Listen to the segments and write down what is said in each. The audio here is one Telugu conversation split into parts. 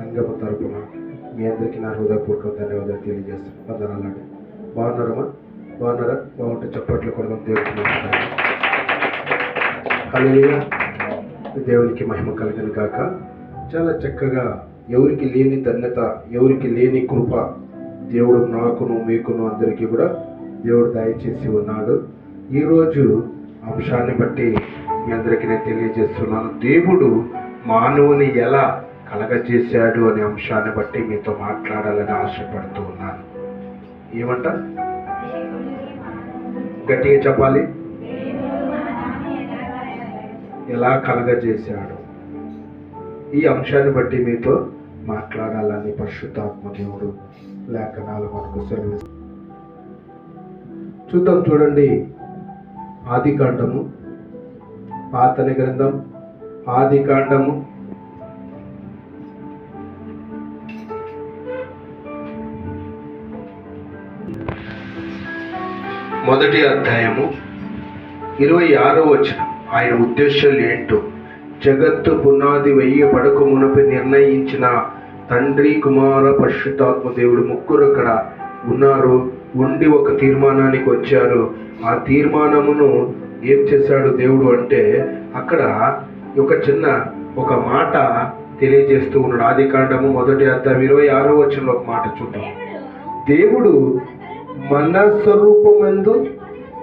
సంఘపు తరపున మీ అందరికీ నా హృదయపూర్వక ధన్యవాదాలు తెలియజేస్తాను వందనాలండి. బాగున్నారమ్మా బాగున్నారా? బాగుంటే చప్పట్లు కొడదాం దేవుడికి హల్లెలూయా. దేవునికి మహిమ కలిగిన కాక చాలా చక్కగా ఎవరికి లేని ధన్యత ఎవరికి లేని కృప దేవుడు నాకును మీకును అందరికీ కూడా దేవుడు దయచేసి ఉన్నాడు. ఈరోజు అంశాన్ని బట్టి మీ అందరికీ నేను తెలియజేస్తున్నాను. దేవుడు మానవుని ఎలా కలగజేశాడు అనే అంశాన్ని బట్టి మీతో మాట్లాడాలని ఆశపడుతూ ఉన్నాను. ఏమంట? గట్టిగా చెప్పాలి. ఎలా కలగజేశాడు? ఈ అంశాన్ని బట్టి మీతో మాట్లాడాలని పరిశుద్ధాత్మ దేవుడు లేఖనాలు మనకు సెలవు చూద్దాం చూడండి ఆది కాండము పాతని గ్రంథం ఆది కాండము మొదటి అధ్యాయము ఇరవై ఆరో వచనం. ఆయన ఉద్దేశాలు ఏంటో? జగత్తు పునాది వెయ్యి పడక మునపి నిర్ణయించిన తండ్రి కుమార పరిశుద్ధాత్మ దేవుడు ముగ్గురు అక్కడ ఉన్నారు. ఉండి ఒక తీర్మానానికి వచ్చారు. ఆ తీర్మానమును ఏం చేశాడు దేవుడు అంటే అక్కడ ఒక చిన్న ఒక మాట తెలియజేస్తూ ఉన్నాడు. ఆది కాండము మొదటి అధ్యాయం ఇరవై ఆరో వచనంలో ఒక మాట చూద్దాం. దేవుడు మన స్వరూపమందు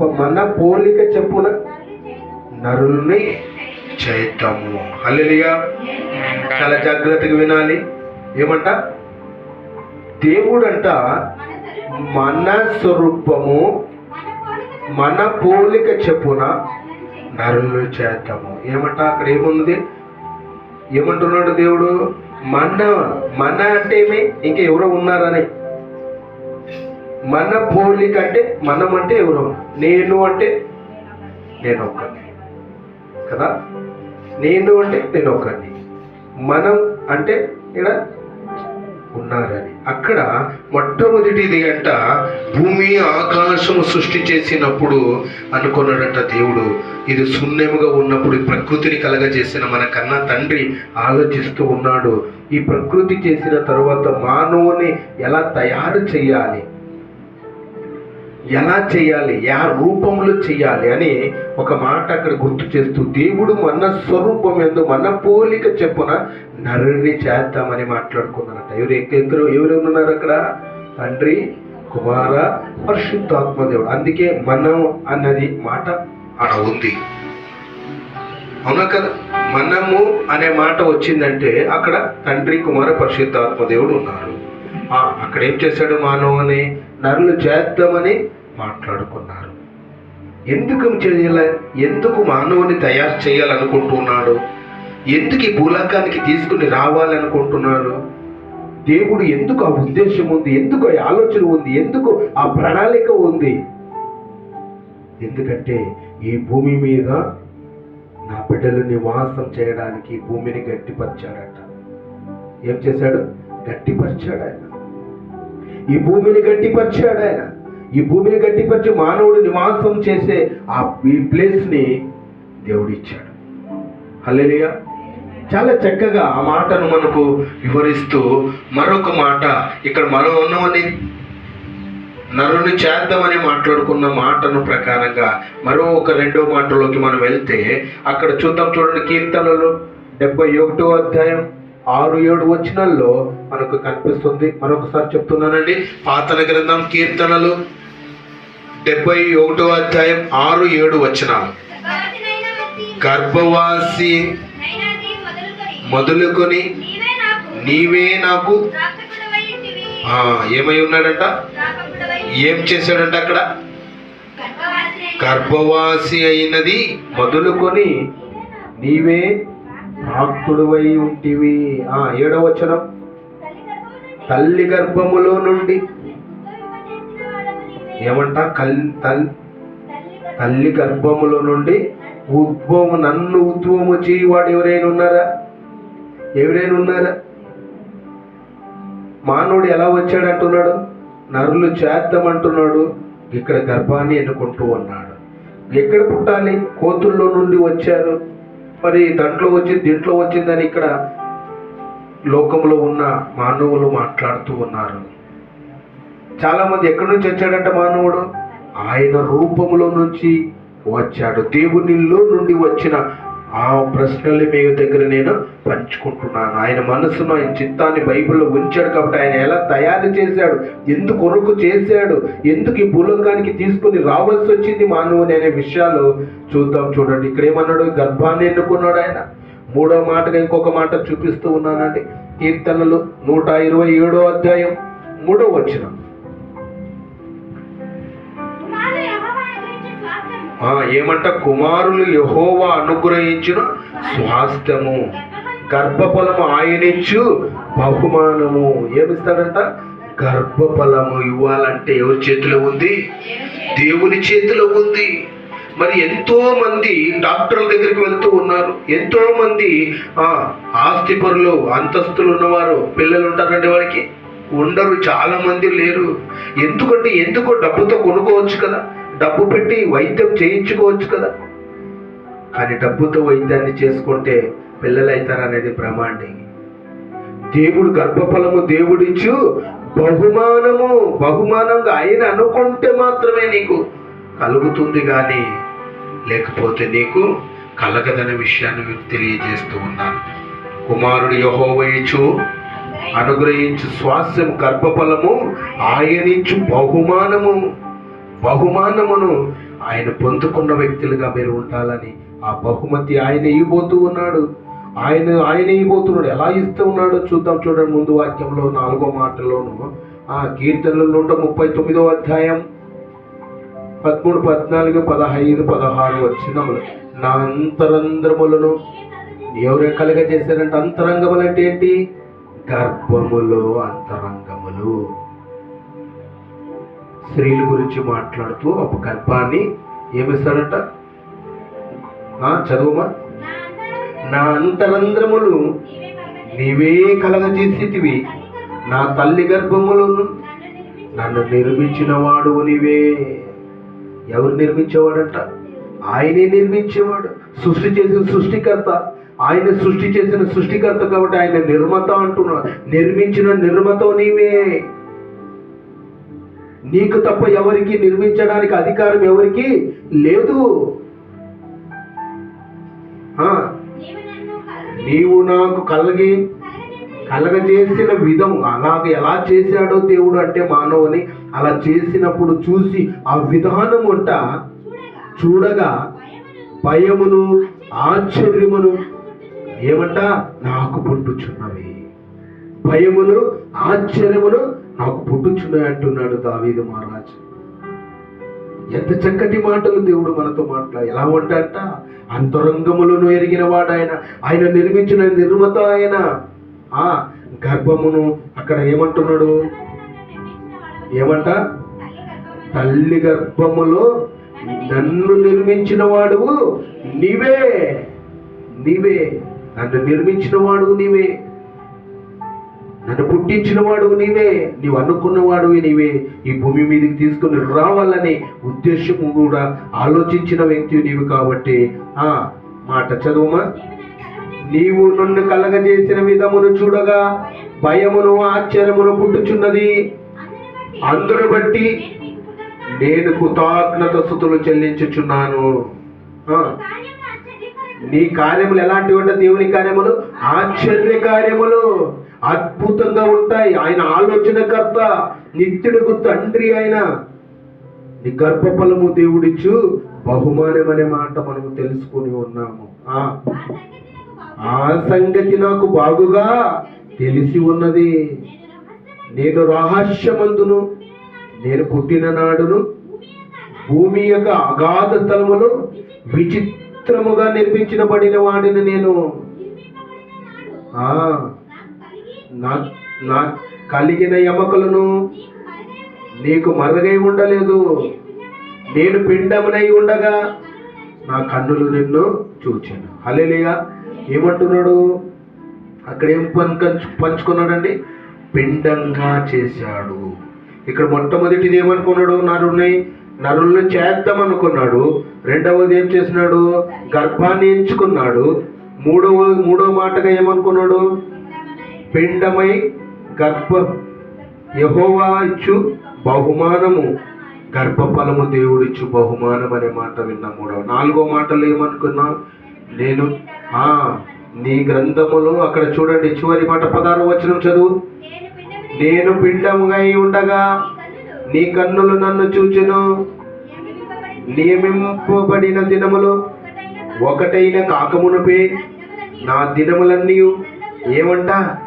మన పోలిక చెప్పున నరుల్ని చేద్దాము. హల్లెలూయా. చాలా జాగ్రత్తగా వినాలి. ఏమంట? దేవుడంట మన స్వరూపము మన పోలిక చెప్పున నరులు చేద్దాము. ఏమంట? అక్కడ ఏముంది? ఏమంటున్నాడు దేవుడు? మన మన అంటే ఏమి? ఇంకా ఎవరో ఉన్నారని. మన పోలిక అంటే మనం అంటే ఎవరు? నేను అంటే నేను ఒక్కడిని. కదా? నేను అంటే నేను ఒక్కడిని. మనం అంటే ఇక్కడ ఉన్నారని. అక్కడ మొట్టమొదటిది అంట భూమి ఆకాశము సృష్టి చేసినప్పుడు అనుకున్నాడంట దేవుడు. ఇది శూన్యముగా ఉన్నప్పుడు ప్రకృతిని కలగజేసిన మన కన్నా తండ్రి ఆలోచిస్తూ ఉన్నాడు. ఈ ప్రకృతి చేసిన తర్వాత మానవుని ఎలా తయారు చేయాలి? ఎలా చేయాలి యా రూపంలో చేయాలి అని ఒక మాట అక్కడ గుర్తు చేస్తూ దేవుడు మన స్వరూపం ఎందు మన పోలిక చెప్పున నరుని చేద్దామని మాట్లాడుకున్నారట. ఎవరు ఎక్కరు ఎవరు ఉన్నారు అక్కడ? తండ్రి కుమార పరిశుద్ధాత్మ దేవుడు. అందుకే మనం అన్నది మాట అక్కడ ఉంది. అవునా కదా? మనము అనే మాట వచ్చిందంటే అక్కడ తండ్రి కుమార పరిశుద్ధాత్మ దేవుడు ఉన్నారు. అక్కడ ఏం చేశాడు మానవుని? నరులు చేద్దామని మాట్లాడుకున్నారు. ఎందుకు చేయాలి ఎందుకు మానవుని తయారు చేయాలనుకుంటున్నాడు? ఎందుకు ఈ భూలోకానికి తీసుకుని రావాలనుకుంటున్నాడు? దేవుడు ఎందుకు ఆ ఉద్దేశం ఉంది? ఎందుకు ఆ ఆలోచన ఉంది? ఎందుకు ఆ ప్రణాళిక ఉంది? ఎందుకంటే ఈ భూమి మీద నా బిడ్డలు నివాసం చేయడానికి భూమిని గట్టిపరిచాడట. ఏం చేశాడు? గట్టిపరిచాడు ఆయన. ఈ భూమిని గట్టిపరిచాడు ఆయన. ఈ భూమిని గట్టిపరిచి మానవుడు నివాసం చేసే ఆ ఈ ప్లేస్ని దేవుడిచ్చాడు. దేవుడు ఇచ్చాడు చాలా చక్కగా ఆ మాటను మనకు వివరిస్తూ మరొక మాట ఇక్కడ మనం ఉన్నవని నరుని చేద్దామని మాట్లాడుకున్న మాటను ప్రకారంగా మరో ఒక రెండో మాటలోకి మనం వెళ్తే అక్కడ చూద్దాం చూడండి కీర్తనలు డెబ్బై ఒకటో అధ్యాయం ఆరు ఏడు వచనాల్లో మనకు కనిపిస్తుంది. మరొకసారి చెప్తున్నానండి. పాతన గ్రంథం కీర్తనలు డెబ్బై ఒకటో అధ్యాయం ఆరు ఏడు వచ్చిన గర్భవాసి మొదలుకొని నీవే నాకు ఏమై ఉన్నాడంట? ఏం చేశాడంట అక్కడ? గర్భవాసి అయినది మొదలుకొని నీవే భక్తుడువై ఉంటివి. ఆ ఏడవ తల్లి గర్భములో నుండి ఏమంట? కల్ తల్ తల్లి గర్భములో నుండి ఉద్భవము నన్ను ఉద్భవము చేయవాడు ఎవరైనా ఉన్నారా? ఎవరైనా ఉన్నారా? మానవుడు ఎలా వచ్చాడు అంటున్నాడు నరులు చేద్దామంటున్నాడు. ఇక్కడ గర్భాన్ని ఎన్నుకుంటూ ఉన్నాడు. ఎక్కడ పుట్టాలి? కోతుల్లో నుండి వచ్చారు. మరి దాంట్లో వచ్చి దీంట్లో వచ్చిందని ఇక్కడ లోకంలో ఉన్న మానవులు మాట్లాడుతూ ఉన్నారు. చాలామంది ఎక్కడి నుంచి వచ్చాడంట మానవుడు? ఆయన రూపంలో నుంచి వచ్చాడు. దేవునిలో నుండి వచ్చిన ఆ ప్రశ్నలు మీ దగ్గర నేను పంచుకుంటున్నాను. ఆయన మనసును ఆయన చిత్తాన్ని బైబిల్లో ఉంచాడు కాబట్టి ఆయన ఎలా తయారు చేశాడు? ఎందుకు కొరకు చేశాడు? ఎందుకు ఈ భూలోకానికి తీసుకొని రావాల్సి వచ్చింది మానవుని అనే విషయాలు చూద్దాం చూడండి. ఇక్కడ ఏమన్నాడు? గర్భాన్ని ఎన్నుకున్నాడు ఆయన. మూడో మాటగా ఇంకొక మాట చూపిస్తూ ఉన్నానండి. కీర్తనలు నూట ఇరవై ఏడో అధ్యాయం మూడో వచ్చిన ఏమంట? కుమారులు యహోవా అనుగ్రహించిన స్వాస్థ్యము గర్భఫలము ఆయనిచ్చు బహుమానము. ఏమిస్తాడంట? గర్భఫలము ఇవ్వాలంటే ఎవరి చేతిలో ఉంది? దేవుని చేతిలో ఉంది. మరి ఎంతో మంది డాక్టర్ల దగ్గరికి వెళ్తూ ఉన్నారు. ఎంతో మంది ఆస్తి ఆస్తిపరులు అంతస్తులు ఉన్నవారు పిల్లలు ఉంటారండి వాడికి. ఉండరు చాలా మంది లేరు. ఎందుకంటే ఎందుకో డబ్బుతో కొనుక్కోవచ్చు కదా. డబ్బు పెట్టి వైద్యం చేయించుకోవచ్చు కదా. కానీ డబ్బుతో వైద్యాన్ని చేసుకుంటే పిల్లలు అవుతారనేది ప్రమాణి దేవుడు గర్భఫలము దేవుడిచ్చు బహుమానము బహుమానంగా ఆయన అనుకుంటే మాత్రమే నీకు కలుగుతుంది కానీ లేకపోతే నీకు కలగదనే విషయాన్ని మీకు తెలియజేస్తూ ఉన్నాను. కుమారుడు యహోవయిచు అనుగ్రహించు స్వాస్యం గర్భఫలము ఆయనిచ్చు బహుమానము. బహుమానమును ఆయన పొందుకున్న వ్యక్తులుగా మీరు ఉండాలని ఆ బహుమతి ఆయన ఇవ్వబోతూ ఉన్నాడు. ఆయన ఆయన ఇవ్వబోతున్నాడు. ఎలా ఇస్తూ ఉన్నాడో చూద్దాం. చూడండి ముందు వాక్యంలో నాలుగో మాటలోను. ఆ కీర్తనలు నూట ముప్పై తొమ్మిదో అధ్యాయం పదమూడు పద్నాలుగు పదహైదు పదహారు వచ్చినములు నా అంతరంధ్రములను ఎవరు కలగజేశారంటే అంతరంగములు అంటే ఏంటి? గర్భములో అంతరంగములు. స్త్రీల గురించి మాట్లాడుతూ ఒక గర్భాన్ని ఏమిస్తాడట? చదువుమా నా అంతరంధ్రములు నీవే కలుగజేసి నా తల్లి గర్భములను నన్ను నన్ను నిర్మించిన వాడు నీవే. ఎవరు నిర్మించేవాడంట? ఆయనే నిర్మించేవాడు. సృష్టి చేసిన సృష్టికర్త. ఆయన సృష్టి చేసిన సృష్టికర్త కాబట్టి ఆయన నిర్మత అంటున్నాడు. నిర్మించిన నిర్మత నీవే. నీకు తప్ప ఎవరికి నిర్మించడానికి అధికారం ఎవరికి లేదు. నీవు నాకు కలిగి కలగజేసిన విధం అలాగ ఎలా చేశాడో దేవుడు అంటే మానవుని అలా చేసినప్పుడు చూసి ఆ విధానం అంట చూడగా భయమును ఆశ్చర్యమును నాకు ఏమంట? నాకు పుట్టుచున్నవి. భయమును ఆశ్చర్యమును నాకు పుట్టుచున్నవి అంటున్నాడు దావీదు మహారాజు. ఎంత చక్కటి మాటలు దేవుడు మనతో మాట్లా ఎలా ఉంటాడంట అంతరంగములను ఎరిగిన వాడు ఆయన ఆయన నిర్మించిన నిర్మత ఆయన. ఆ గర్భమును అక్కడ ఏమంటున్నాడు? ఏమంట? తల్లి గర్భములో నన్ను నిర్మించిన వాడువు నీవే నీవే. నన్ను నిర్మించిన వాడు నీవే. నన్ను పుట్టించినవాడు నీవే నీవు అనుకున్నవాడు నీవే. ఈ భూమి మీదకి తీసుకుని రావాలని ఉద్దేశము కూడా ఆలోచించిన వ్యక్తి నీవు కాబట్టి ఆ మాట చదువుమా? నీవు నన్ను కలగజేసిన విధమును చూడగా భయమును ఆశ్చర్యమును పుట్టుచున్నది. అందును బట్టి నేను కృతజ్ఞత స్థుతులు చెల్లించుచున్నాను నీ కార్యములు ఎలాంటివి ఉంటాయి దేవుని కార్యములు? ఆశ్చర్య కార్యములు. అద్భుతంగా ఉంటాయి. ఆయన ఆలోచనకర్త నిత్యుడుకు తండ్రి ఆయన నీ గర్భఫలము దేవుడిచ్చు. బహుమానం అనే మాట మనము తెలుసుకుని ఉన్నాము. ఆ ఆ సంగతి నాకు బాగుగా తెలిసి ఉన్నది. నేను నేను రహస్యమందును. నేను పుట్టిన నాడును భూమి యొక్క అగాధ స్థలములో విచిత్రముగా నిర్మించబడిన వాడిని నేను నిర్మింపబడిన నాడు ఆ నాకు కలిగి నా నా కలిగిన ఎమకలను నీకు మరుగై ఉండలేదు. నేను పిండమునై ఉండగా నా కన్నులు నిన్ను చూచాను. హల్లెలూయా. ఏమంటున్నాడు? అక్కడ ఏం పంచు పంచుకున్నాడండి? పిండంగా చేశాడు. ఇక్కడ మొట్టమొదటిది ఏమనుకున్నాడు? నరుణ్ణి నరుల్ని చేద్దాం అనుకున్నాడు రెండవది ఏం చేసినాడు? గర్భాన్ని ఎంచుకున్నాడు. మూడవ మూడవ మాటగా ఏమనుకున్నాడు? పిండమై గర్భ యహోవా ఇచ్చు బహుమానము. గర్భఫలము దేవుడిచ్చు బహుమానం అనే మాట విన్నాం మూడవ నాలుగో మాటలు ఏమనుకున్నాం? నేను ఆ నీ గ్రంథములో అక్కడ చూడండి చివరి మాట పదారు వచనం చదువు. నేను పిండముగా ఉండగా నీ కన్నులు నన్ను చూచెను. నియమింపబడిన దినములు ఒకటైన కాకమునపే నా దినములన్నీ ఏమంటా?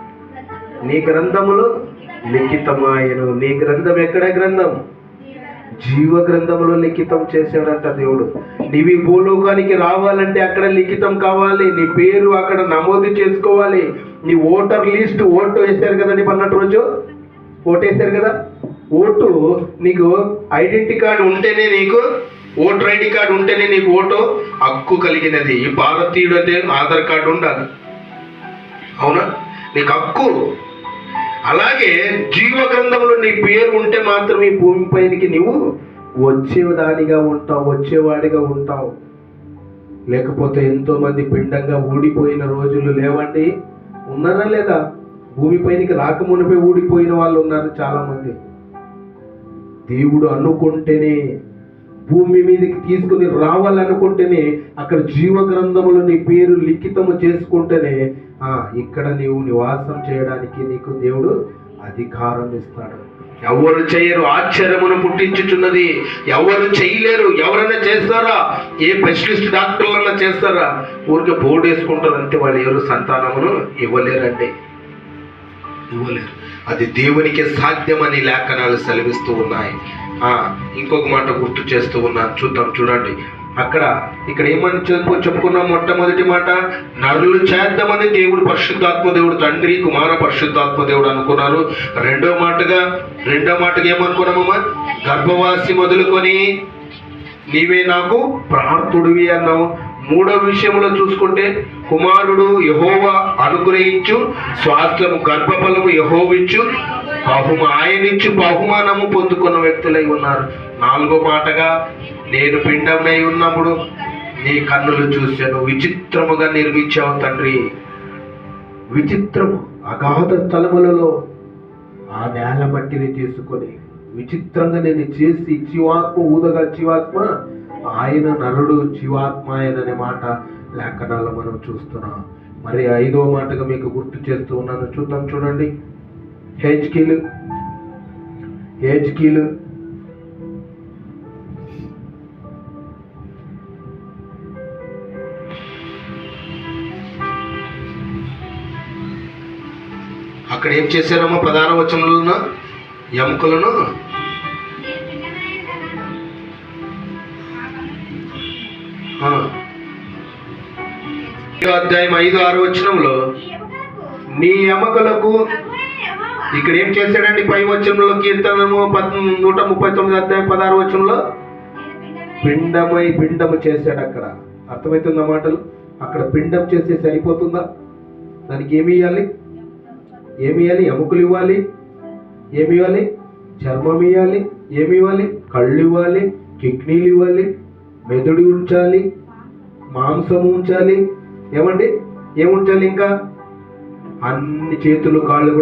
నీ గ్రంథములు లిఖితమాయను. నీ గ్రంథం ఎక్కడ గ్రంథం? జీవ గ్రంథములో లిఖితం చేశాడంట దేవుడు. నీవి భూలోకానికి రావాలంటే అక్కడ లిఖితం కావాలి. నీ పేరు అక్కడ నమోదు చేసుకోవాలి. నీ ఓటర్ లిస్ట్ ఓటు వేశారు కదండి పన్నెండు రోజు? ఓటు వేశారు కదా? ఓటు నీకు ఐడెంటిటీ కార్డు ఉంటేనే నీకు ఓటర్ ఐడి కార్డు ఉంటేనే నీకు ఓటు హక్కు కలిగినది. ఈ భారతీయుడు అంటే ఆధార్ కార్డు ఉండాలి. అవునా? నీకు హక్కు అలాగే జీవ గ్రంథంలో నీ పేరు ఉంటే మాత్రం ఈ భూమిపైనికి నువ్వు వచ్చేదానిగా ఉంటావు వచ్చేవాడిగా ఉంటావు. లేకపోతే ఎంతో మంది పిండంగా ఊడిపోయిన రోజులు లేవండి. ఉన్నారా లేదా? భూమి పైనకి రాకమునిపై ఊడిపోయిన వాళ్ళు ఉన్నారు చాలా మంది దేవుడు అనుకుంటేనే భూమి మీదకి తీసుకుని రావాలనుకుంటేనే అక్కడ జీవ గ్రంథములు నీ పేరు లిఖితము చేసుకుంటేనే ఆ ఇక్కడ నీవు నివాసం చేయడానికి నీకు దేవుడు అధికారం ఇస్తాడు. ఎవరు చేయరు ఆశ్చర్యమును పుట్టించుచున్నది. ఎవరు చేయలేరు ఎవరైనా చేస్తారా? ఏ స్పెషలిస్ట్ డాక్టర్లన్నా చేస్తారా? ఊరికే బోర్డు వేసుకుంటారు అంతే వాళ్ళు ఎవరు సంతానమును ఇవ్వలేరండి. ఇవ్వలేరు. అది దేవునికి సాధ్యమని లేఖనాలు సెలవిస్తూ ఉన్నాయి. ఇంకొక మాట గుర్తు చేస్తూ ఉన్నాను. చూద్దాం చూడండి. అక్కడ ఇక్కడ ఏమని చెప్పు చెప్పుకున్నాం మొట్టమొదటి మాట? నరులు చేద్దామని దేవుడు పరిశుద్ధాత్మ దేవుడు తండ్రి కుమార పరిశుద్ధాత్మ దేవుడు అనుకున్నారు. రెండో మాటగా రెండో మాటగా ఏమనుకున్నామమ్మా గర్భవాసి మొదలుకొని నీవే నాకు ప్రార్థుడివి అన్నావు. మూడో విషయంలో చూసుకుంటే కుమారుడు యహోవ అనుగ్రహించు స్వాస్థ్యము గర్భఫలము యహోవిచ్చు బహుమ ఆయనిచ్చు బహుమానము పొందుకున్న వ్యక్తులై ఉన్నారు. నాలుగో మాటగా నేను పిండమై ఉన్నప్పుడు నీ కన్నులు చూశాను. విచిత్రముగా నిర్మించావు తండ్రి. విచిత్రము. అగాధ తలములలో ఆ నేల మట్టిని తీసుకొని విచిత్రంగా నేను చేసి జీవాత్మ ఊదగా జీవాత్మ ఆయన నరుడు జీవాత్మ ఆయననే మాట లేఖనాలు మనం చూస్తున్నాం. మరి ఐదో మాటగా మీకు గుర్తు చేస్తూ ఉన్నాను. చూద్దాం చూడండి. హెచ్కీలు హెచ్కీలు అక్కడ ఏం చేశారమ్మా ప్రధాన వచనంలో? ఎముకలను? అధ్యాయం ఐదు ఆరు వచనంలో నీ ఎముకలకు ఇక్కడ ఏం చేశాడండి? పై వచనంలో కీర్తనము నూట ముప్పై తొమ్మిది అధ్యాయం పదహారు వచనంలో? పిండమై పిండము చేశాడు అక్కడ. అర్థమవుతుందా మాటలు? అక్కడ పిండం చేస్తే సరిపోతుందా? దానికి ఏమి ఇవ్వాలి ఏమి ఇవ్వాలి ఎముకలు ఇవ్వాలి. ఏమి ఇవ్వాలి? చర్మం ఇవ్వాలి ఏమి ఇవ్వాలి? కళ్ళు ఇవ్వాలి. కిడ్నీలు ఇవ్వాలి. మెదడు ఉంచాలి. మాంసం ఉంచాలి. ఏమండి? ఏముంచాలి ఇంకా? అన్ని చేతులు కాళ్ళు కూడా